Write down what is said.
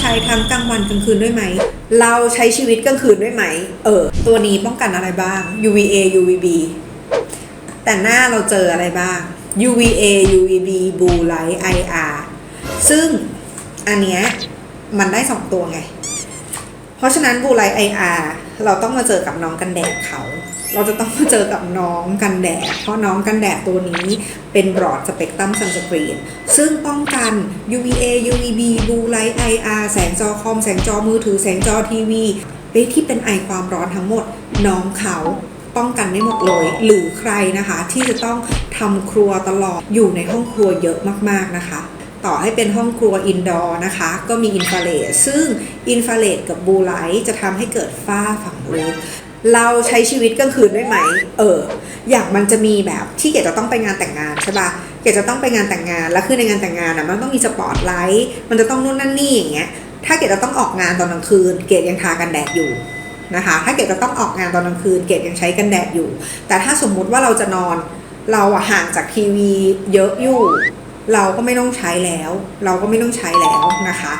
ใช้ทั้งกลางวันกลางคืนด้วยไหม เราใช้ชีวิตกลางคืนด้วยไหม เออ ตัวนี้ป้องกันอะไรบ้าง UVA UVB แต่หน้าเราเจออะไรบ้าง UVA UVB Blue Light IR ซึ่งอันเนี้ยมันได้2ตัวไง เพราะฉะนั้น Blue Light IR เราต้องมาเจอกับน้องกันแดดเขา เราจะต้องมาเจอกับน้องกันแดด เพราะน้องกันแดดตัวนี้เป็นบรอดสเปกตรัมซันสกรีน ซึ่งป้องกัน UVA UVB Blue Light IR แสงจอคอม แสงจอมือถือ แสงจอทีวีเฮ้ยที่เป็นไอความร้อนทั้งหมด น้องเขาป้องกันได้หมดเลย หรือใครนะคะ ที่จะต้องทำครัวตลอด อยู่ในห้องครัวเยอะมากๆนะคะต่อให้เป็นห้องครัวอินดอร์นะคะ ก็มีอินฟราเรดซึ่งอินฟราเรดกับบูไลท์จะทำให้เกิดฝ้าฝังลึก เราใช้ชีวิตกลางคืนได้ไหม เออ อย่างมันจะมีแบบที่เกดจะต้องไปงานแต่งงานใช่ปะเกดจะต้องไปงานแต่งงาน แล้วคือในงานแต่งงานอะ มันต้องมีสปอตไลท์ มันจะต้องนู่นนั่นนี่อย่างเงี้ย ถ้าเกดจะต้องออกงานตอนกลางคืน เกดยังทากันแดดอยู่นะคะ ถ้าเกดจะต้องออกงานตอนกลางคืน เกดยังใช้กันแดดอยู่ แต่ถ้าสมมุติว่าเราจะนอน เราอะห่างจากทีวีเยอะอยู่ เราก็ไม่ต้องใช้แล้ว เราก็ไม่ต้องใช้แล้วนะคะ